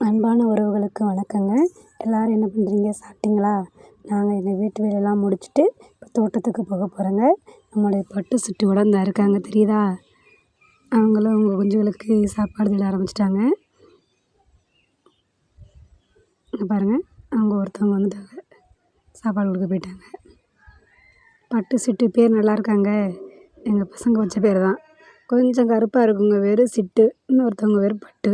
அன்பான உறவுகளுக்கு வணக்கங்க. எல்லோரும் என்ன பண்ணுறீங்க சாப்பிட்டீங்களா? நாங்கள் எங்கள் வீட்டு வேலையெல்லாம் முடிச்சுட்டு இப்போ தோட்டத்துக்கு போக போகிறோங்க நம்மளுடைய பட்டு சிட்டு இந்த இருக்காங்க. தெரியுதா? அவங்களும் அவங்க குஞ்சுகளுக்கு சாப்பாடு தேட ஆரம்பிச்சிட்டாங்க. பாருங்கள் அவங்க ஒருத்தவங்க வந்துட்டாங்க சாப்பாடு கொடுக்க போயிட்டாங்க. பட்டு சிட்டு பேர் நல்லா இருக்காங்க. எங்கள் பசங்க வச்ச பேர் தான். கொஞ்சம் கருப்பாக இருக்குங்க. வேறு சிட்டு. இன்னொருத்தவங்க வேறு பட்டு.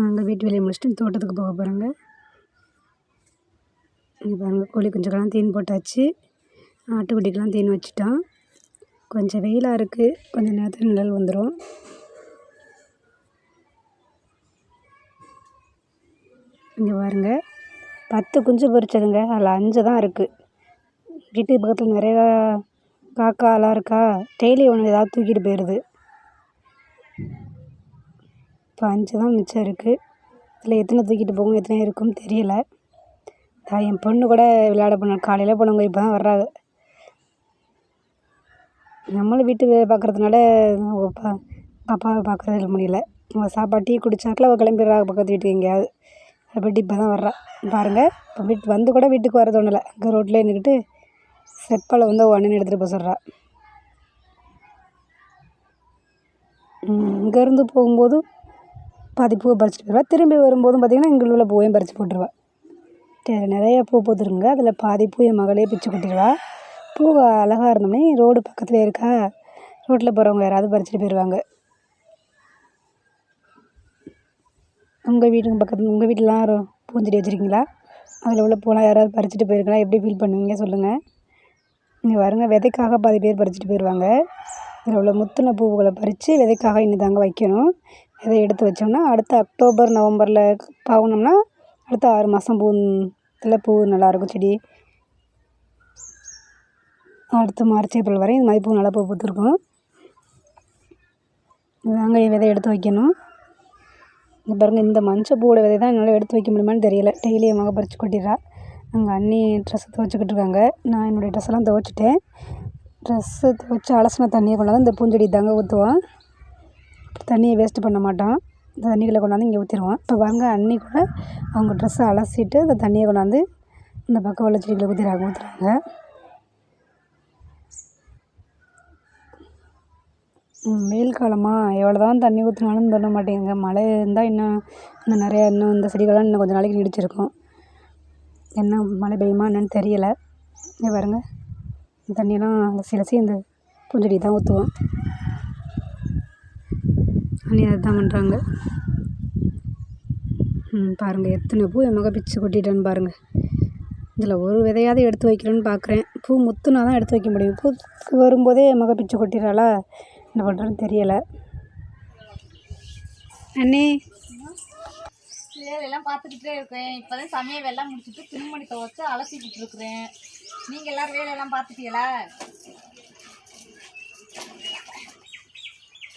நாங்கள் வீட்டு வேலையை முடிச்சுட்டு தோட்டத்துக்கு போக போகிறோங்க இங்கே பாருங்கள் கோழி குஞ்சுக்கெல்லாம் தீனி போட்டாச்சு. ஆட்டுக்குட்டிக்கெலாம் தீனி வச்சுட்டோம். கொஞ்சம் வெயிலாக இருக்குது கொஞ்சம் நேரத்தில் நிழல் வந்துடும் இங்கே பாருங்கள் பத்து குஞ்சு பொரிச்சதுங்க. அதில் அஞ்சு தான் இருக்குது வீட்டுக்கு பக்கத்தில் நிறையா காக்காலாம் இருக்கா? டெய்லி ஒன்று ஏதாவது தூக்கிட்டு போயிடுது இப்போ அஞ்சு தான் மிச்சம் இருக்குது இதில் எத்தனை தூக்கிட்டு போகும் எத்தனை இருக்கும்னு தெரியல. என் பொண்ணு கூட விளையாட போனாள் காலையில் போனவங்க இப்போ தான் வர்றாங்க. நம்மளும் வீட்டு வேலை பார்க்குறதுனால பா பாப்பாவை பார்க்குறது முடியல. அவள் சாப்பாடு டீ அவள் கிளம்பிடுறா பக்கத்து வீட்டுக்கு எங்கேயாவது. அப்படி இப்போ தான் வர்றா. பாருங்கள் இப்போ வீட்டு வந்து கூட வீட்டுக்கு வர தோணலை. அங்கே ரோட்டில் நின்றுக்கிட்டு செப்பலை வந்து உடனே எடுத்துகிட்டு போக சொல்கிறா இங்கேருந்து போகும்போது பாதி பூவை பறிச்சுட்டு போயிடுவா திரும்பி வரும்போதும் பார்த்திங்கன்னா எங்கள் உள்ள பூவையும் பறித்து போட்டுருவா. நிறைய பூ பூத்துருங்க அதில் பாதி பூ என் மகளே பிச்சு கொட்டிடுவா பூ அழகாக இருந்தோடனே ரோடு பக்கத்துலேயே இருக்கா. ரோட்டில் போகிறவங்க யாராவது பறிச்சுட்டு போயிடுவாங்க உங்கள் வீட்டுக்கு பக்கத்தில் உங்கள் வீட்டிலலாம் பூஞ்செடி வச்சுருக்கீங்களா? அதில் உள்ள பூலாம் யாராவது பறிச்சுட்டு போயிருக்கலாம் எப்படி ஃபீல் பண்ணுவீங்க? சொல்லுங்கள் நீங்கள் வருங்க விதைக்காக பாதி பேர் பறிச்சுட்டு போயிடுவாங்க அதில் உள்ள முத்தின பூவுகளை பறித்து விதைக்காக இன்னும் தாங்க வைக்கணும். இதை எடுத்து வச்சோம்னா அடுத்த அக்டோபர் நவம்பரில் பாவுனோம்னா அடுத்த ஆறு மாதம் பூ இதில் பூ நல்லாயிருக்கும் செடி. அடுத்து மார்ச் ஏப்ரல் வரை இந்த மாதிரி பூ நல்லா பூ பூத்துருக்கும். இதாங்க விதை எடுத்து வைக்கணும். இங்கே பாருங்கள் இந்த மஞ்சள் பூவோட விதை தான் என்னால் எடுத்து வைக்க முடியுமான்னு தெரியல. டெய்லியும் என் மக பறித்து கொட்டிடுறா. அங்கே அண்ணி ட்ரெஸ்ஸை துவைச்சிக்கிட்டு இருக்காங்க. நான் என்னுடைய ட்ரெஸ்ஸெல்லாம் துவைச்சிட்டேன். ட்ரெஸ்ஸு துவைச்சி அலசின தண்ணியை கொண்டாந்து இந்த பூஞ்செடி தாங்க ஊற்றுவோம் தண்ணியை வேஸ்ட்டு பண்ண மாட்டோம் இந்த தண்ணிகளை கொண்டாந்து இங்கே ஊற்றிடுவோம் இப்போ பாருங்க அண்ணி கூட அவங்க ட்ரெஸ்ஸை அலசிட்டு அந்த தண்ணியை கொண்டாந்து இந்த பக்கம் உள்ள செடிகளை ஊற்றிடுறாங்க ஊற்றுறாங்க வெயில் காலமாக எவ்வளோ தான் தண்ணி ஊற்றினாலும் தர மாட்டேங்குங்க மழை இருந்தால் இன்னும் இன்னும் நிறையா இன்னும் இந்த செடிகள்லாம் இன்னும் கொஞ்சம் நாளைக்கு நீடிச்சிருக்கும். என்ன மழை பெய்யுமா என்னன்னு தெரியலை. இங்கே பாருங்கள் தண்ணியெல்லாம் அலசி அலசி இந்த பூஞ்செடி தான் ஊற்றுவோம் அண்ணி அதுதான் பண்ணுறாங்க ம் பாருங்கள் எத்தனை பூ என் மக பிச்சு கொட்டிட்டேன்னு பாருங்கள் இதில் ஒரு விதையாவது எடுத்து வைக்கணும்னு பார்க்குறேன். பூ முத்துனா தான் எடுத்து வைக்க முடியும். பூ வரும்போதே என் மக பிச்சு கொட்டிடுறாளா? என்ன பண்ணுறேன்னு தெரியலை. அண்ணே. வேலையெல்லாம் பார்த்துக்கிட்டே இருக்கேன். இப்போ தான் சமையல் வேலைலாம் முடிச்சுட்டு துணிமணி துவச்சி அலசிக்கிட்டு இருக்கிறேன். நீங்கள் எல்லோரும் வேலையெல்லாம் பார்த்துட்டீங்களா?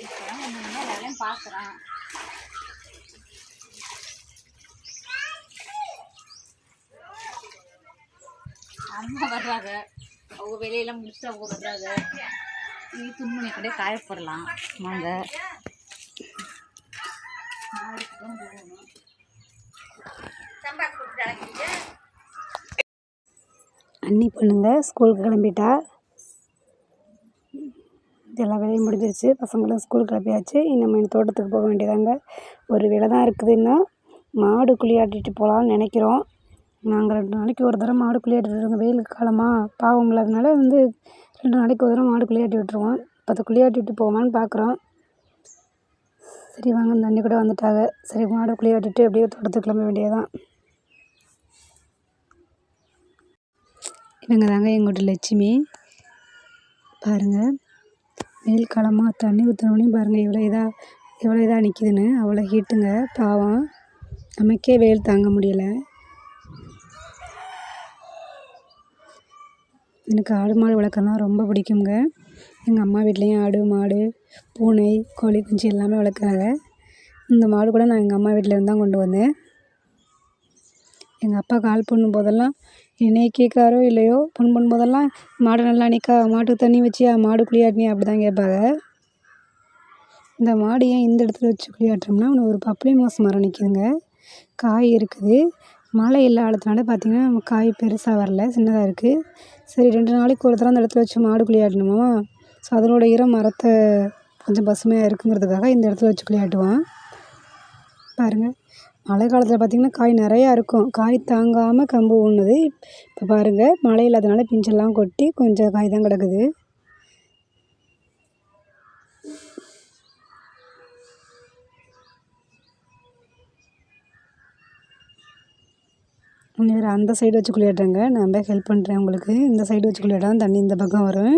இப்போதான் கொஞ்சம் வேலையும் பார்க்குறேன். அம்மா வர்றாங்க. அவங்க வெளியெல்லாம் முடிச்சுட்டு அவங்க வர்றாங்க. நீ துணிமணி கூட காயப்படலாம். வாங்க. அண்ணி பொண்ணுங்க ஸ்கூலுக்கு கிளம்பிட்டா. எல்லா வேலையும் முடிஞ்சிருச்சு. பசங்களும் ஸ்கூல் கிளப்பியாச்சு நம்ம தோட்டத்துக்கு போக வேண்டியதாங்க. ஒரு வேலை தான் இருக்குதுன்னா மாடு குளியாட்டிட்டு போகலான்னு நினைக்கிறோம். நாங்கள் ரெண்டு நாளைக்கு ஒரு தடவை மாடு குளியாட்டிட்டு இருக்கோம். வெயில் காலமாக பாவம் இல்லாதனால வந்து ரெண்டு நாளைக்கு ஒரு தடவை மாடு குளியாட்டி விட்டுருவோம். இப்போ அதை குளியாட்டிட்டு போகலான்னு பார்க்குறோம் சரி வாங்க இந்த அண்ணி கூட வந்துட்டாங்க. சரி மாடு குளியாட்டிட்டு அப்படியே தோட்டத்துக்கு கிளம்ப வேண்டியதான் இவங்க தாங்க எங்கள் வீட்டு லட்சுமி. பாருங்கள் வெயில் காலமாக தண்ணி ஊற்றினோடனையும் பாருங்கள் எவ்வளோ இதாக எவ்வளோ இதாக நிற்கிதுன்னு அவ்வளோ ஹீட்டுங்க. பாவம். நமக்கே வெயில் தாங்க முடியலை. எனக்கு ஆடு மாடு வளர்க்கறதுனா ரொம்ப பிடிக்குங்க. எங்கள் அம்மா வீட்லேயும் ஆடு மாடு பூனை கோழி குஞ்சு எல்லாமே வளர்க்குறாங்க. இந்த மாடு கூட நான் எங்கள் அம்மா வீட்டிலேருந்து தான் கொண்டு வந்தேன். எங்கள் அப்பா கால் பண்ணும் போதெல்லாம் இன்றைக்கி கேட்குறாரோ இல்லையோ ஃபோன் பண்ணும்போதெல்லாம் மாடு நல்லா நிற்கா மாட்டுக்கு தண்ணி வச்சியா மாடு குளியாட்டினியா அப்படி தான் கேட்பாங்க இந்த மாடு ஏன் இந்த இடத்துல வச்சு குளியாட்டுறோம்னா அங்கே ஒரு பப்ளி மாஸ் மரம் நிற்கிதுங்க காய் இருக்குது மழை இல்லாததுனால பார்த்திங்கன்னா காய் பெருசாக வரல சின்னதாக இருக்குது சரி ரெண்டு நாளைக்கு ஒரு தடவை அந்த இடத்துல வச்சு மாடு குளியாட்டணுமா ஸோ அதனோட ஈரம் மரத்தை கொஞ்சம் பசுமையாக இருக்குங்கிறதுக்காக இந்த இடத்துல வச்சு குளியாட்டுவான் பாருங்கள் மழை காலத்தில் பார்த்திங்கன்னா காய் நிறையா இருக்கும். காய் தாங்காமல் கம்பு ஊனுது இப்போ பாருங்கள் மழை இல்லாதனால பிஞ்செல்லாம் கொட்டி கொஞ்சம் காய் தான் கிடக்குது. வேறு அந்த சைடு வச்சு குளியாட்டுறாங்க. நான் ஹெல்ப் பண்ணுறேன் உங்களுக்கு. இந்த சைடு வச்சு குளியாட்டா தண்ணி இந்த பக்கம் வரும்.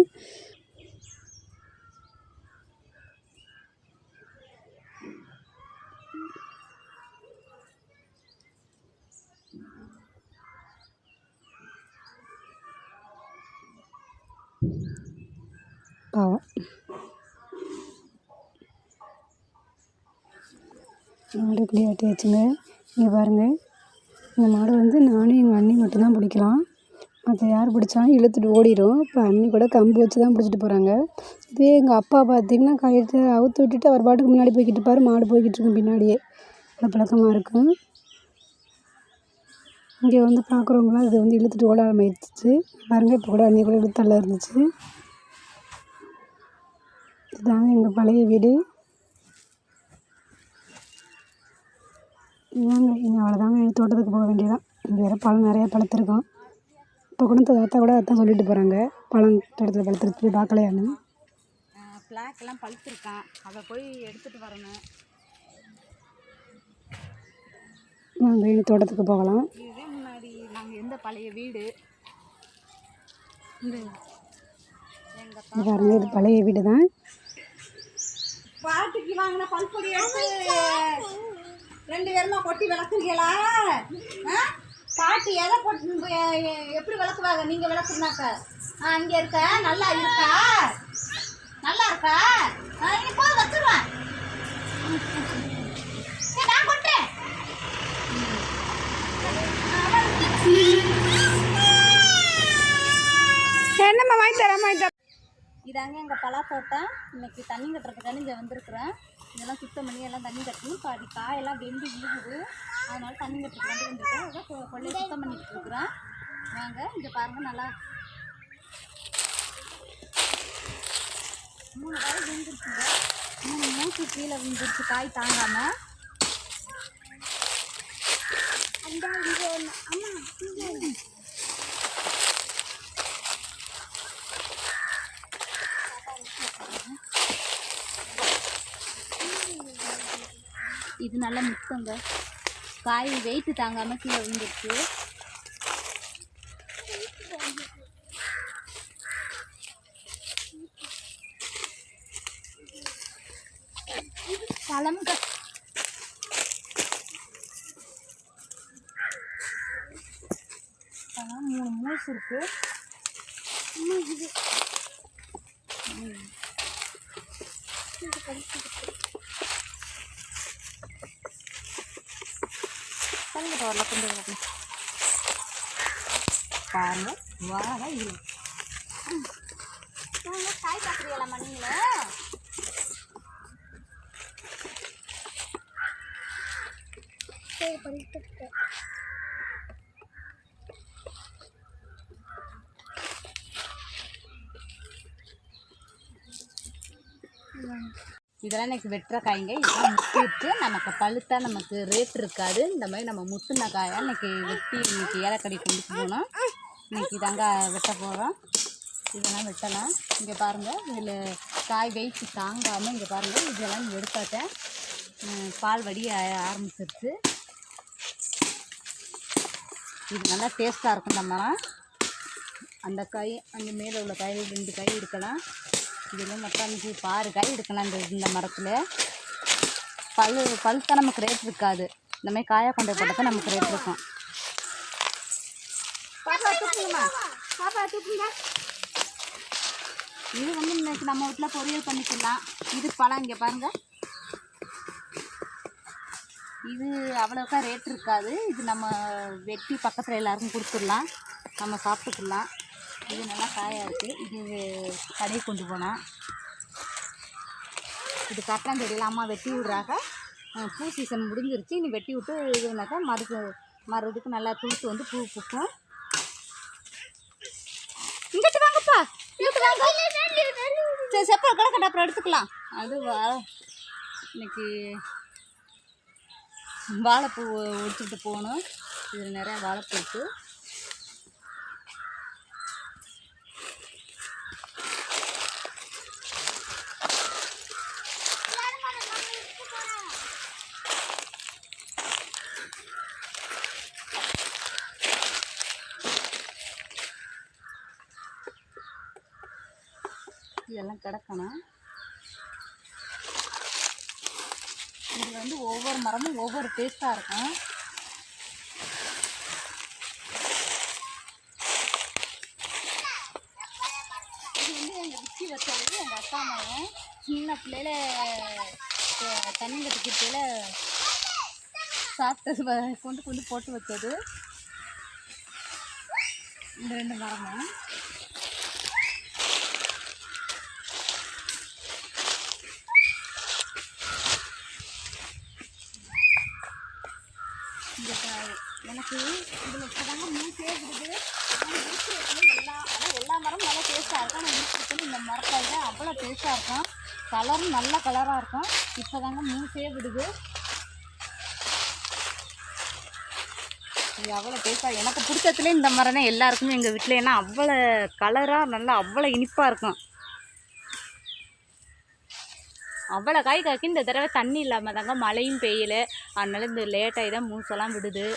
பாவம் மாடு குளியாட்டி வச்சுங்க இங்கே பாருங்கள் இந்த மாடு வந்து நானும் எங்கள் அண்ணி மட்டும்தான் பிடிக்கலாம். மற்ற யார் பிடிச்சாலும் இழுத்துட்டு ஓடிடும் இப்போ அண்ணி கூட கம்பு வச்சு தான் பிடிச்சிட்டு போகிறாங்க இதே எங்கள் அப்பா பார்த்திங்கன்னா கயிற்று அவுத்து விட்டுட்டு அவர் பாட்டுக்கு முன்னாடி போய்கிட்டு இருப்பார். மாடு போய்கிட்டு இருக்கும் பின்னாடியே. அது பழக்கமாக இருக்கும். இங்கே வந்து பார்க்குறவங்களாம் இது வந்து இழுத்துட்டு ஓட ஆரம்பிச்சிச்சு பாருங்கள் இப்போ கூட அண்ணி கூட இழுத்தள்ள இருந்துச்சு. இதுதாங்க எங்கள் பழைய வீடு. இதாங்க இனி அவ்வளோதாங்க தோட்டத்துக்கு போக வேண்டியதான் இங்கே வேறு பழம் நிறையா பழுத்திருக்கும். இப்போ கூட தாத்தா கூட அதான் சொல்லிட்டு போகிறாங்க பழம் தோட்டத்தில் பழுத்திருக்கு போய் பார்க்கலையான்னு. ஃப்ளாக் எல்லாம் பழுத்திருக்கான். அதை போய் எடுத்துகிட்டு வரணும். வாங்க இனி தோட்டத்துக்கு போகலாம். இதுவே முன்னாடி நாங்கள் இருந்த பழைய வீடு. இந்த எங்கள் இது பாருங்க இது பழைய வீடு தான் பாட்டுக்கு வாங்கின பல்பொடி எடுத்து ரெண்டு பேருமா கொட்டி விளக்குறீங்களா? ஆ? பாட்டி எதை கொட்டு எப்படி விளக்குவாங்க? நீங்கள் விளக்குனாக்க ஆ இங்கே இருக்க? நல்லா இருக்கா? நல்லா இருக்கா? நீ இனி போய் வச்சுருவேன் நான் என்னம்மா வாங்கி தரேன் வாங்கி இதாங்க எங்கள் பலாத்தோட்டம் இன்னைக்கு தண்ணி கட்டுறதுக்கான இங்கே வந்திருக்கிறேன். இதெல்லாம் சுத்தம் பண்ணி எல்லாம் தண்ணி கட்டணும். பாதி காயெல்லாம் வெந்து விழுகுது அதனால தண்ணி கட்டுறதுக்காண்டி வந்திருக்கேன். அதான் கொ- கொள்ளையை சுத்தம் பண்ணிட்டு இருக்கிறேன். வாங்க இங்கே பாருங்க நல்லா. மூணு காய் விழுந்துருச்சுங்க மூணு மூச்சு கீழே விழுந்துருச்சு காய் தாங்காமல் இது நல்லா முத்தங்க காய் வெயிட்டு தாங்காமல் கீழே விழுந்துருச்சு பழமுங்க பழம் மூணு மூசு இருக்கு. சொல்லுங்க கொண்டு வரல பாருங்க வாழ இல்லை காய் பார்க்குறீங்களா நீங்களே இதெல்லாம் எனக்கு வெட்டுற காய்ங்க இதெல்லாம் முத்திட்டு நமக்கு பழுத்தா நமக்கு ரேட் இருக்காது. இந்த மாதிரி நம்ம முத்துன காயை இன்னைக்கு வெட்டி இன்னைக்கு ஏலக்கடி கொண்டு போகணும். இன்னைக்கு தாங்க வெட்ட போகிறோம் இதெல்லாம் வெட்டலாம். இங்கே பாருங்கள் இதில் காய் வெயிட் தாங்காமல் இங்கே பாருங்கள் இதெல்லாம் எடுத்தாட்டேன் பால் வடி ஆரம்பிச்சிருச்சு. இது நல்லா டேஸ்ட்டாக இருக்கும் நம்ம அந்த காய் அங்கே மேலே உள்ள காய் ரெண்டு காய் இருக்கலாம். இதெல்லாம் மொத்தம் அஞ்சு பாரு காய் எடுக்கலாம் இந்த இந்த மரத்தில். பல் பழுத்தா நமக்கு ரேட் இருக்காது. இந்த மாதிரி காயை கொண்டு போய் தான் நமக்கு ரேட் இருக்கும். பாப்பா இது வந்து இன்னைக்கு நம்ம வீட்டில் பொரியல் பண்ணிக்கலாம் இது பழம் இங்கே பாருங்க. இது அவ்வளோக்கா ரேட் இருக்காது. இது நம்ம வெட்டி பக்கத்தில் எல்லாருக்கும் கொடுத்துடலாம். நம்ம சாப்பிட்டுக்கலாம். இது நல்லா காயாக இருக்குது இது கடையை கொண்டு போனால் இது கட்டணம் தெரியல அம்மா வெட்டி விடுறாங்க. பூ சீசன் முடிஞ்சிருச்சு. இனி வெட்டி விட்டு இதுனாக்கா மறுக்கு மறுதுக்கு நல்லா துளுத்து வந்து பூ பூக்கும். இங்கிட்டு வாங்கப்பா. இங்கிட்டு வாங்க. சரி செப்ப கிடக்கட்ட அப்புறம் எடுத்துக்கலாம். அது வா இன்னைக்கு வாழைப்பூ உடுத்துட்டு போகணும். இதில் நிறையா வாழைப்பூ இருக்குது இதெல்லாம் கிடக்கணும் இது வந்து ஒவ்வொரு மரமும் ஒவ்வொரு டேஸ்ட்டாக இருக்கும். இது வந்து எங்கள் விக்கி வச்சது எங்கள் அப்பா அம்மாவும் சின்ன பிள்ளையில தண்ணி கட்டிக்கிறதுல சாப்பிட்டது கொண்டு கொண்டு போட்டு வச்சது. இந்த ரெண்டு மரமும் இந்த இருக்கு. இதில் இப்போதாங்க மூசே இருக்குது எல்லா அதான் எல்லா மரமும் நல்லா டேஸ்ட்டாக இருக்கும். ஆனால் இருக்கிறதுல இந்த மரத்தை அவ்வளோ டேஸ்ட்டாக இருக்கும். கலரும் நல்ல கலராக இருக்கும். இப்போ தாங்க மூசே விடுது இது அவ்வளோ டேஸ்ட்டாக எனக்கு பிடிச்சதுலேயே இந்த மரம் தான் எல்லாருக்குமே எங்கள் வீட்டில் ஏன்னா அவ்வளோ கலராக நல்லா அவ்வளோ இனிப்பாக இருக்கும். அவ்வளோ காய் காய்க்கு இந்த தடவை தண்ணி இல்லாமல் தாங்க மழையும் பெய்யலை. அதனால இந்த லேட்டாகி தான் மூசெல்லாம் விடுது.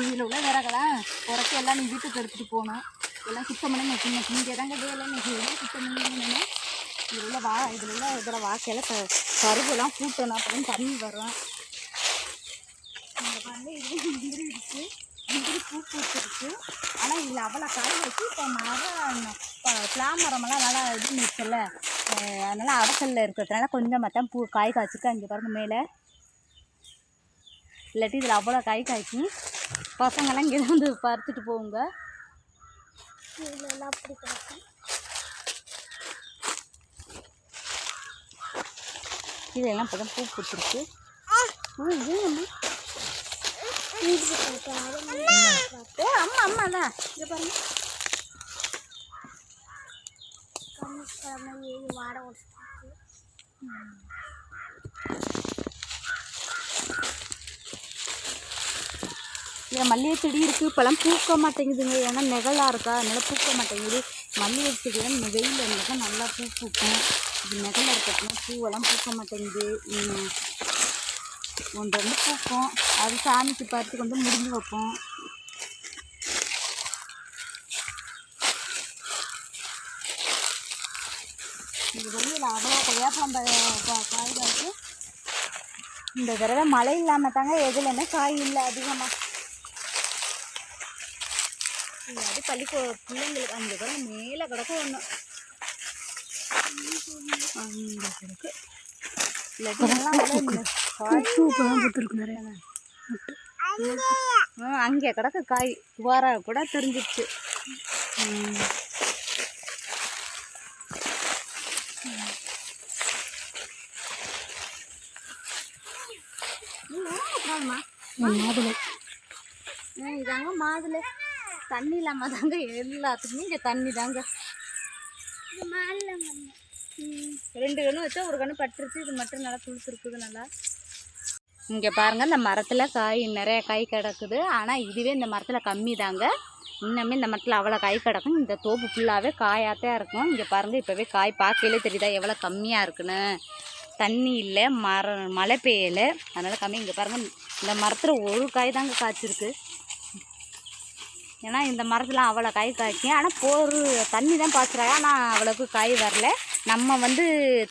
இதில் உள்ள விறகெல்லாம் குறைச்சி எல்லாம் நீ வீட்டுக்கு எடுத்துகிட்டு போகணும். எல்லாம் சுத்தம் பண்ணி இன்னைக்கு இங்கே தாங்க வேலை. இன்னைக்கு சுத்தம் பண்ணி இதில் உள்ள வா இதில் உள்ள இதில் வாக்கையில் க கருவெல்லாம் கூட்டணும் அப்படின்னு தண்ணி வரும். இங்கே பாருங்க இது முந்திரி இருக்குது முந்திரி பூ பூத்துருக்கு. ஆனால் இதில் அவ்வளோ காய் வச்சு இப்போ மரம் பிளா மரமெல்லாம் நல்லா இது நிற்கல அதனால் அவசலில் இருக்கிறதுனால கொஞ்சம் மட்டும் பூ காய் காய்ச்சிருக்கு. அங்கே பாருங்கள் மேலே இல்லாட்டி இதில் அவ்வளோ காய் காய்க்கும் பசங்கள்லாம் இங்கே வந்து பறிச்சுட்டு போகுங்க. இதெல்லாம் இப்போ தான் பூ பூத்துருக்கு. அம்மா அம்மா தான் இங்கே பாருங்க. இதில் மல்லிகை செடி இருக்குது இப்போலாம் பூக்க மாட்டேங்குதுங்க. ஏன்னா நிழலாக இருக்கா. அதனால் பூக்க மாட்டேங்குது. மல்லிகை செடியெல்லாம் இந்த வெயில் இருந்தால் நல்லா பூ பூக்கும். இது நிழல் இருக்கிறதுனா பூவெல்லாம் பூக்க மாட்டேங்குது. ஒன்று வந்து பூக்கும். அது சாமிக்கு பார்த்து கொண்டு முடிஞ்சு வைப்போம். இது வெளியில் அவ்வளோ கொய்யாப்பழம் காய் இந்த தடவை மழை இல்லாமல் தாங்க எதுலையுமே காய் இல்லை அதிகமாக அது பள்ளிக்கூ பிள்ளைங்களுக்கு அந்த கூட மேலே கிடக்கும் ஒன்று அந்த கிடக்கு அங்கே கிடக்கு காய். வர கூட தெரிஞ்சிருச்சு. மாதுளை இதாங்க மாதுளை. தண்ணி இல்லாமல் தாங்க எல்லாத்துக்குமே இங்கே தண்ணி தாங்க. ரெண்டு கன்று வச்சா ஒரு கன்று பட்டுருச்சு. இது மட்டும் நல்லா துளுத்துருக்குது நல்லா. இங்கே பாருங்கள் இந்த மரத்தில் காய் நிறைய காய் கிடக்குது. ஆனால் இதுவே இந்த மரத்தில் கம்மி தாங்க. இன்னுமே இந்த மரத்தில் அவ்வளோ காய் கிடக்கும். இந்த தோப்பு ஃபுல்லாகவே காயாத்தான் இருக்கும். இங்கே பாருங்கள் இப்போவே காய் பார்க்கையிலே தெரியுதா எவ்வளோ கம்மியாக இருக்குன்னு. தண்ணி இல்லை மர மழை பெய்யலை. அதனால் கம்மி. இங்கே பாருங்கள் இந்த மரத்தில் ஒரு காய் தாங்க காய்ச்சிருக்கு. ஏன்னா இந்த மரத்தில் அவ்வளோ காய் காய்க்கும். ஆனால் போர் தண்ணி தான் பாய்ச்சுறாங்க. ஆனால் அவ்வளோக்கு காய் வரல. நம்ம வந்து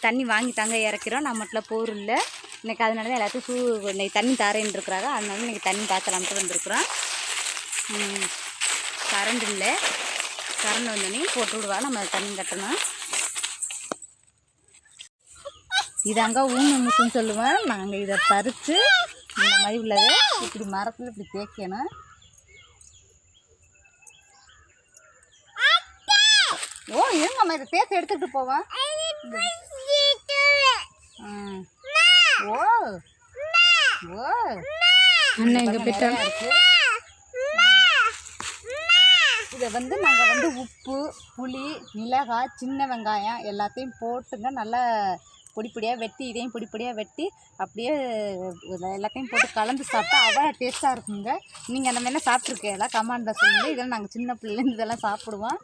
தண்ணி வாங்கி தாங்க இறக்கிறோம். நம்மகிட்ட போர் இல்லை. இன்னைக்கு அதனால தான் எல்லாத்தையும் சூ இன்னைக்கு தண்ணி தாரேன்னு இருக்கிறாங்க. அதனால இன்னைக்கு தண்ணி பாய்ச்சலாம்ட்டு வந்துருக்குறோம். கரண்ட் இல்லை. கரண்ட் வந்தோடனே போட்டு விடுவா. நம்ம தண்ணி கட்டணும். இதாங்க ஊன்னு சொல்லுவேன். நாங்கள் இதை பறித்து இந்த மாதிரி உள்ளதை இப்படி மரத்தில் இப்படி தேய்க்கணும். ஓ இருங்கம்மா இதை சேர்த்து எடுத்துக்கிட்டு போவேன். ஓ. ஓ. அண்ணன் எங்கே போயிட்டா நிறையா இருக்கு. இதை வந்து நாங்கள் வந்து உப்பு புளி மிளகாய் சின்ன வெங்காயம் எல்லாத்தையும் போட்டுங்க நல்லா பொடி பொடியாக வெட்டி இதையும் பொடி பொடியாக வெட்டி அப்படியே எல்லாத்தையும் போட்டு கலந்து சாப்பிட்டா அவ்வளோ டேஸ்ட்டாக இருக்குங்க. நீங்கள் அந்த மாதிரிலாம் சாப்பிட்ருக்கீங்களா கமாண்டில் சொல்லுங்கள் இதெல்லாம் நாங்கள் சின்ன பிள்ளைலேருந்து இதெல்லாம் சாப்பிடுவோம்.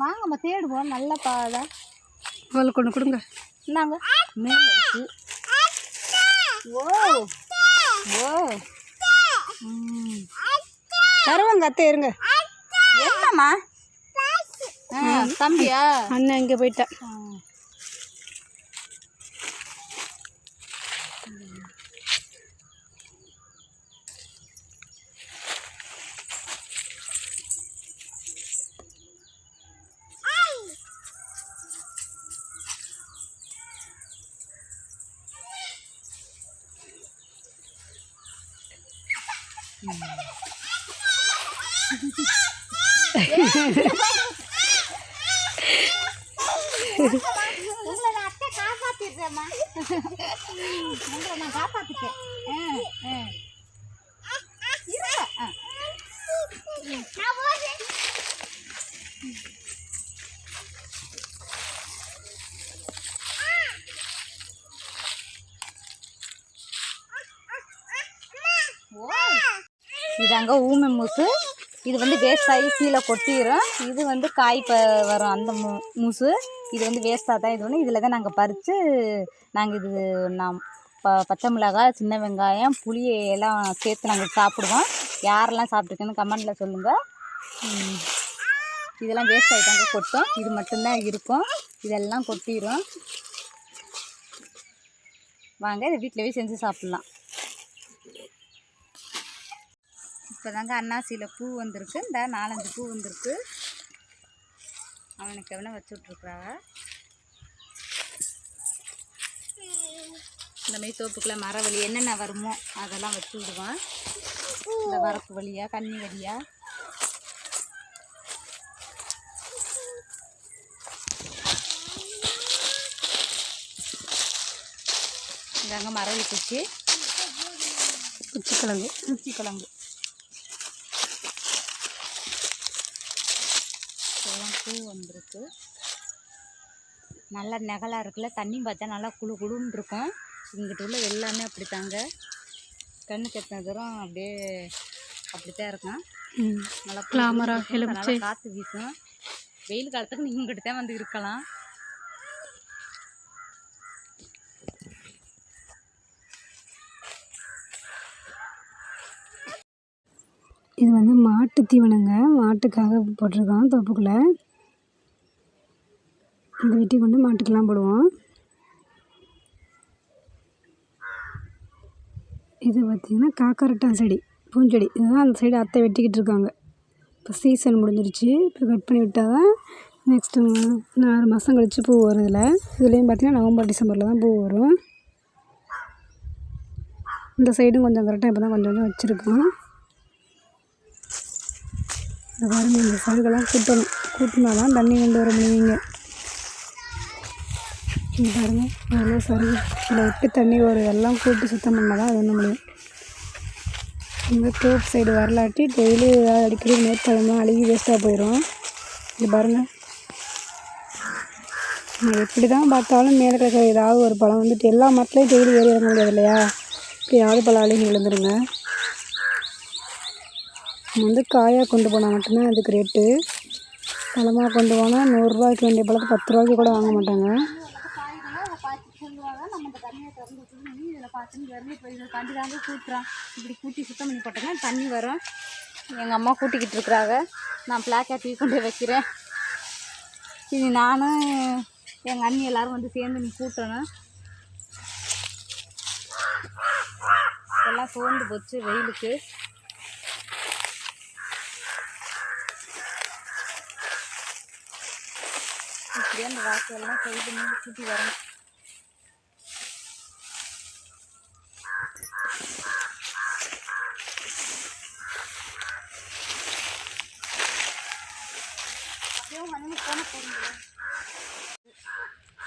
ம் வாங்கம்மா தேடுவோம். நல்ல பாதை அவளுக்கு ஒன்று கொடுங்க. இந்தாங்க. மேல் இருக்கு. ஓ. ஓ. தருவாங்க அத்தை இருங்க. என்னம்மா? தம்பியா அண்ணன் இங்கே போயிட்டா. காப்பாத்திடுறேம்மா. உங்களை நான் காப்பாத்திட்டேன் இதாங்க ஊமை மூசு. இது வந்து வேஸ்ட் ஆகி கீழே கொட்டிடும் இது வந்து காய் ப வரும் அந்த மூ மூசு. இது வந்து வேஸ்ட்டாக தான் இது ஒன்று இதில் தான் நாங்கள் பறித்து நாங்கள் இது நாம் ப பச்சை மிளகாய் சின்ன வெங்காயம் புளியை எல்லாம் சேர்த்து நாங்கள் சாப்பிடுவோம். யாரெல்லாம் சாப்பிட்ருக்கேன்னு கமெண்டில் சொல்லுங்கள் இதெல்லாம் வேஸ்ட் ஆகிட்டாங்க கொட்டும். இது மட்டும்தான் இருக்கும். இதெல்லாம் கொட்டிடும் வாங்க இதை வீட்டிலவே செஞ்சு சாப்பிட்லாம். இப்போ தாங்க அன்னாசியில் பூ வந்திருக்கு. இந்த நாலஞ்சு பூ வந்திருக்கு. அவனுக்கு எவனை வச்சு விட்ருக்குறாங்க இந்த மாதிரி தோப்புக்குள்ள மரவழி என்னென்ன வருமோ அதெல்லாம் வச்சு விடுவான். இந்த வரப்பு வழியா கன்னி வழியா இதாங்க மரவள்ளி குச்சி குச்சிக்கிழங்கு. குச்சி கிழங்கு இதெல்லாம் பூ வந்திருக்கு. நல்லா நெகலாக இருக்குல்ல தண்ணி பார்த்தா நல்லா குளு குளுன்னு இருக்கும். இங்கிட்ட உள்ள எல்லாமே அப்படித்தாங்க. கண்ணுக்கு எத்தனை தூரம் அப்படியே அப்படித்தான் இருக்கும். நல்லா குளு கிளாமரா, குளுன்னு இருக்கும். எலுமிச்சை. நல்லா காற்று வீசும். வெயில் காலத்துக்கு நீங்கள் இங்கிட்ட தான் வந்து இருக்கலாம். இது வந்து மாட்டு தீவனங்க. மாட்டுக்காக போட்டிருக்கோம் தோப்புக்குள்ளே. இந்த வெட்டி கொண்டு மாட்டுக்கெலாம் போடுவோம். இது பார்த்திங்கன்னா காக்கரட்டான் செடி பூஞ்செடி. இதுதான் அந்த சைடு அத்தை வெட்டிக்கிட்டு இருக்காங்க. இப்போ சீசன் முடிஞ்சிருச்சு. இப்போ கட் பண்ணி விட்டால் தான் நெக்ஸ்ட்டு ஆறு மாதம் கழித்து பூ வரும் இதில் இதுலேயும் பார்த்திங்கன்னா நவம்பர் டிசம்பரில் தான் பூ வரும். இந்த சைடும் கொஞ்சம் கரெக்டாக இப்போ தான் கொஞ்சம் கொஞ்சம் வச்சுருக்கோம். இந்த பாருங்க இந்த சருகெல்லாம் கூட்டணும். கூட்டினா தான் தண்ணி கொண்டு வர முடியுங்க. இங்க பாருங்க. எவ்வளோ சரி இதில் விட்டு தண்ணி ஒரு எல்லாம் கூப்பிட்டு சுத்தம் பண்ணால் தான் அது ஒன்று முடியும். இந்த டூப் சைடு வரலாட்டி டெய்லி ஏதாவது அடிக்கடி மேற்பழம்லாம் அழுகி வேஸ்ட்டாக போயிடும் இது பாருங்கள் எப்படி தான் பார்த்தாலும் மேலே கிடக்கிற ஏதாவது ஒரு பழம் வந்துட்டு எல்லா மரத்துலையும் டெய்லி ஏறி இறங்க முடியாது இல்லையா? எப்படியாவது பழம் அழுகி விழுந்துருங்க. வந்து காயாக கொண்டு போனால் மட்டும்தான் அதுக்கு ரேட்டு பழமாக கொண்டு போனால் நூறுரூவாய்க்கு வேண்டிய பழத்தை பத்து ரூபாய்க்கு கூட வாங்க மாட்டாங்க சொல்லுவாங்க நம்ம இந்த தண்ணியை திறந்து வச்சுக்கணும் இதில் பார்த்துன்னு இறங்கி போய் கண்டி தாங்க கூட்டுறான். இப்படி கூட்டி சுத்தம் பண்ணி போட்டோன்னா தண்ணி வரும். எங்கள் அம்மா கூட்டிக்கிட்டு இருக்கிறாங்க. நான் பிளாக்கா டீ கொண்டு வைக்கிறேன். இது நானும் எங்கள் அண்ணி எல்லாரும் வந்து சேர்ந்து நீ கூட்டணும். எல்லாம் சோர்ந்து போச்சு வெயிலுக்கு. இப்படியே அந்த வாசலெல்லாம் செய்து பண்ணி கூட்டி வரணும்.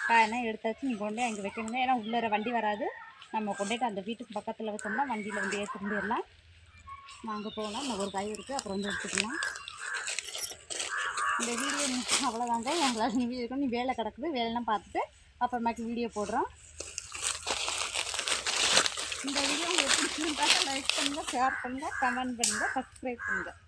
காயெல்லாம் எடுத்தாச்சு நீ கொண்டே அங்கே வைக்கணுங்க ஏன்னா உள்ளே வண்டி வராது. நம்ம கொண்டேட்டு அந்த வீட்டுக்கு பக்கத்தில் வச்சோம்னா வண்டியில் வந்து ஏற்றிட்டு போயிடலாம். நாங்கள் போகலாம் இன்னும் ஒரு காய் இருக்குது அப்புறம் வந்து எடுத்துக்கலாம். இந்த வீடியோ அவ்வளோதாங்க எங்களால் நீ வீடியோ நீ வேலை கிடக்குது. வேலைலாம் பார்த்துட்டு அப்புறமாக்கு வீடியோ போடுறோம். இந்த வீடியோ உங்களுக்கு பிடிச்சிருந்தா லைக் பண்ணுங்கள் ஷேர் பண்ணுங்கள் கமெண்ட் பண்ணுங்கள் சப்ஸ்கிரைப் பண்ணுங்கள்